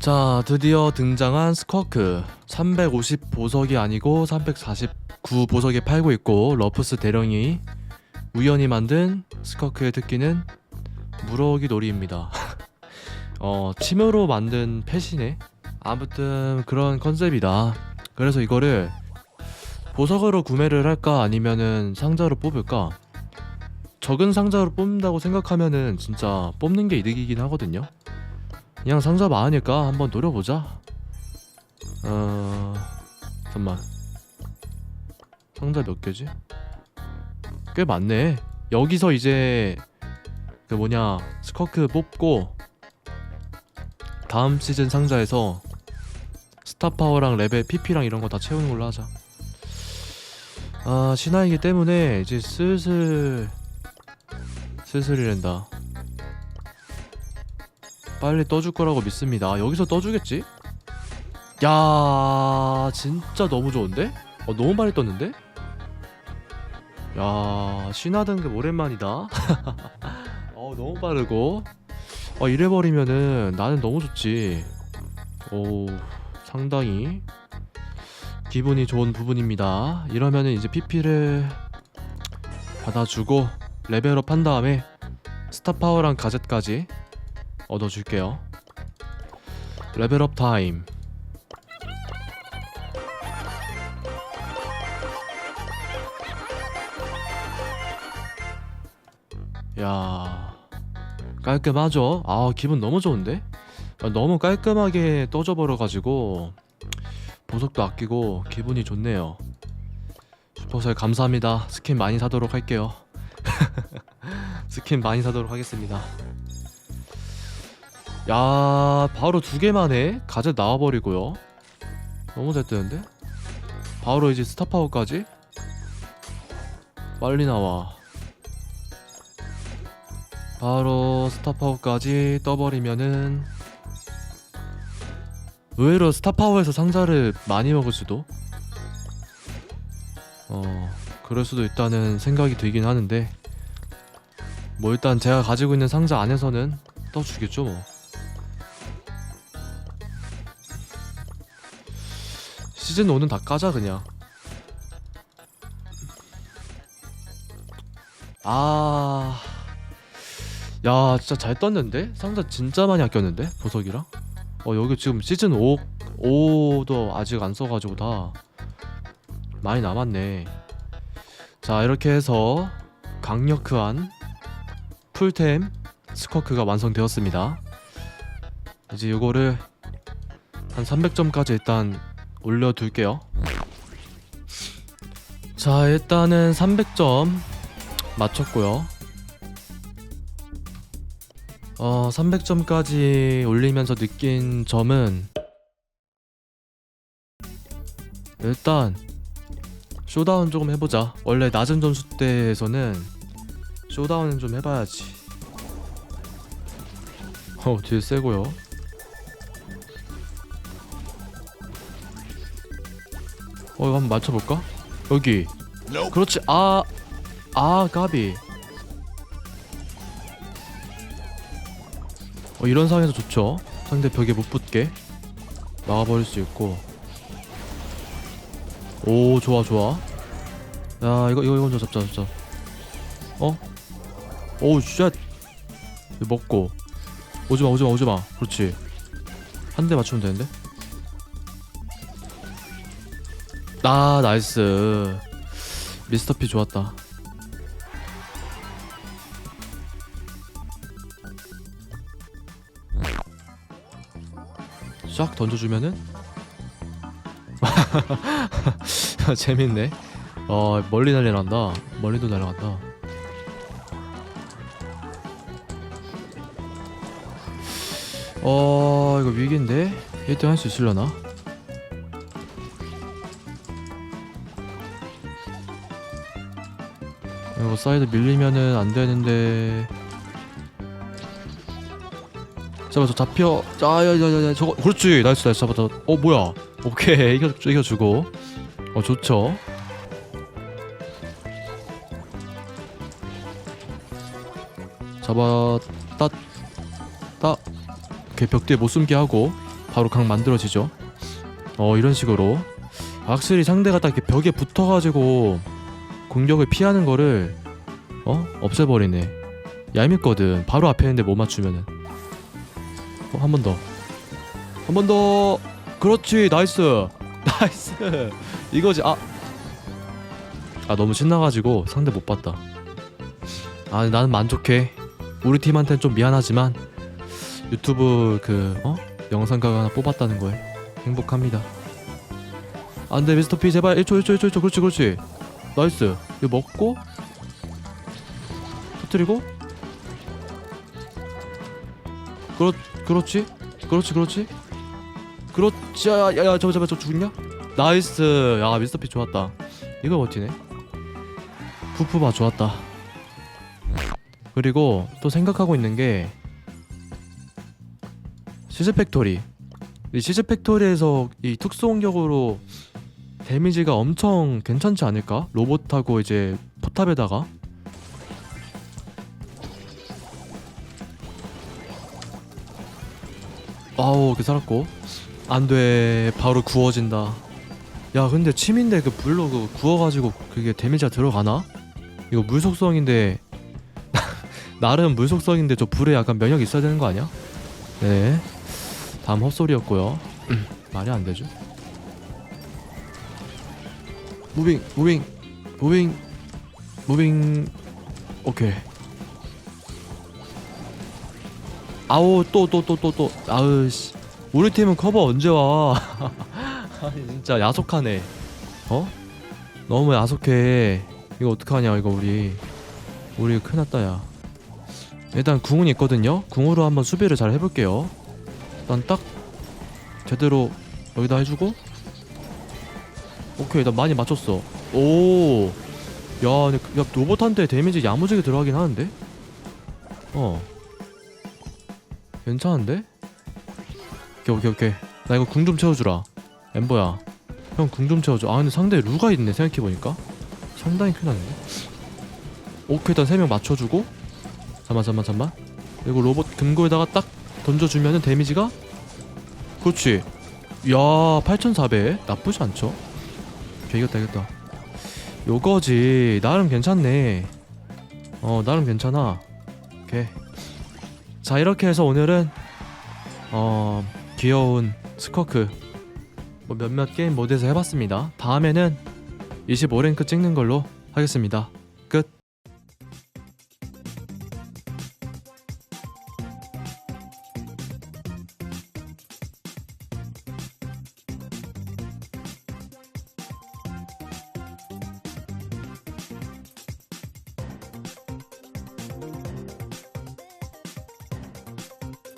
자, 드디어 등장한 스커크. 350 보석이 아니고 349 보석에 팔고 있고 러프스 대령이 우연히 만든 스커크의 특기는 무럭이 놀이입니다. 어, 침으로 만든 펫이네. 아무튼 그런 컨셉이다. 그래서 이거를 보석으로 구매를 할까 아니면은 상자로 뽑을까? 적은 상자로 뽑는다고 생각하면은 진짜 뽑는 게 이득이긴 하거든요. 그냥 상자 많으니까 한번 노려보자. 어, 잠만. 상자 몇 개지? 꽤 많네. 여기서 이제 그 뭐냐 스커크 뽑고 다음 시즌 상자에서 스타 파워랑 레벨 PP랑 이런 거 다 채우는 걸로 하자. 아 신화이기 때문에 이제 슬슬 슬슬이랜다. 빨리 떠줄 거라고 믿습니다. 아, 여기서 떠주겠지? 야 진짜 너무 좋은데? 어, 너무 많이 떴는데? 야 신화 등급 오랜만이다. 어 너무 빠르고. 어 이래버리면은 나는 너무 좋지. 오 상당히 기분이 좋은 부분입니다. 이러면은 이제 PP를 받아주고 레벨업 한 다음에 스타 파워랑 가젯까지 얻어줄게요. 레벨업 타임. 야 깔끔하죠? 아 기분 너무 좋은데? 아, 너무 깔끔하게 떠져 버려가지고 보석도 아끼고 기분이 좋네요. 슈퍼셀 감사합니다. 스킨 많이 사도록 할게요. 스킨 많이 사도록 하겠습니다. 야 바로 두 개만 해 가제 나와버리고요. 너무 잘 뜨는데? 바로 이제 스타파워까지? 빨리 나와. 바로 스타파워까지 떠버리면은 의외로 스타파워에서 상자를 많이 먹을 수도 어 그럴 수도 있다는 생각이 들긴 하는데 뭐 일단 제가 가지고 있는 상자 안에서는 떠주겠죠 뭐 시즌 5는 다 까자 그냥 아... 야 진짜 잘 떴는데? 상자 진짜 많이 아꼈는데? 보석이랑? 어 여기 지금 시즌 5 5도 아직 안 써가지고 다 많이 남았네 자 이렇게 해서 강력한 풀템 스커크가 완성되었습니다. 이제 이거를 한 300점까지 일단 올려둘게요. 자 일단은 300점 맞췄고요. 어 300점까지 올리면서 느낀 점은 일단 쇼다운 조금 해보자. 원래 낮은 점수 대에서는 쇼다운은 좀 해봐야지. 어 뒤에 세고요. 어 이거 한번 맞춰볼까? 여기. 그렇지. 아아 까비. 어, 이런 상황에서 좋죠. 상대 벽에 못 붙게. 막아버릴 수 있고. 오 좋아 좋아. 야 이거 이거 먼저 잡자 잡자. 어? 오우 쉣 먹고. 오지마 오지마 오지마. 그렇지. 한 대 맞추면 되는데? 아 나이스. 미스터피 좋았다. 쫙 던져주면은? 재밌네. 어 멀리 날려난다. 멀리도 날아간다 어 이거 위기인데? 1등 할 수 있으려나? 이거 사이드 밀리면은 안 되는데. 잡아 저 잡혀. 아야야야야 저거 그렇지. 나이스 나이스. 잡았다 어 뭐야? 오케이. 이겨 이겨주고. 어 좋죠. 잡았다. 딱 이렇게 벽 뒤에 못 숨게 하고 바로 강 만들어지죠. 어 이런 식으로 확실히 상대가 딱 이렇게 벽에 붙어가지고 공격을 피하는 거를 어 없애버리네. 얄밉거든. 바로 앞에 있는데 못 맞추면은. 어, 한 번 더. 한 번 더. 그렇지. 나이스. 나이스. 이거지. 아. 아 너무 신나가지고 상대 못 봤다. 아 나는 만족해. 우리 팀한테는 좀 미안하지만 유튜브 그 어? 영상각 하나 뽑았다는 거에 행복합니다. 안돼 미스터 P 제발 1초 1초 1초 1초. 그렇지 그렇지. 나이스. 이거 먹고 터뜨리고. 그렇 그렇지 그렇지 그렇지. 그렇지. 야야 저거 저거 저 죽냐? 나이스. 야 미스터 P 좋았다. 이거 버티네. 푸푸바 좋았다. 그리고 또 생각하고 있는 게 시즈 팩토리 이 시즈 팩토리에서 이 특수 공격으로 데미지가 엄청 괜찮지 않을까? 로봇하고 이제 포탑에다가 아우 그 살았고 안돼 바로 구워진다 야 근데 침인데 그 불로 그 구워가지고 그게 데미지가 들어가나? 이거 물 속성인데 나름 물 속성인데 저 불에 약간 면역이 있어야 되는 거 아니야? 네 다음 헛소리였고요. 말이 안 되죠? 무빙 무빙 무빙 무빙. 오케이. 아우 또또 또 또 또. 아으 씨. 우리 팀은 커버 언제 와? 아니 진짜 야속하네. 어? 너무 야속해. 이거 어떡하냐 이거 우리. 우리 큰일 났다 야. 일단 궁은 있거든요. 궁으로 한번 수비를 잘 해볼게요 일단 딱 제대로 여기다 해주고. 오케이 나 많이 맞췄어. 오 야, 근데 그- 야 로봇한테 데미지 야무지게 들어가긴 하는데? 어. 괜찮은데? 오케이 오케이 오케이. 나 이거 궁 좀 채워주라. 엠버야 형 궁 좀 채워줘. 아 근데 상대에 루가 있네 생각해보니까. 상당히 큰일 났네 오케이 일단 3명 맞춰주고. 잠만 잠만 잠만. 그리고 로봇 금고에다가 딱 던져주면은 데미지가? 그렇지. 야 8400 나쁘지 않죠? 오케이 이겼다 이겼다. 요거지. 나름 괜찮네. 어 나름 괜찮아. 오케이. 자 이렇게 해서 오늘은 어 귀여운 스커크. 뭐 몇몇 게임 모드에서 해봤습니다. 다음에는 25랭크 찍는 걸로 하겠습니다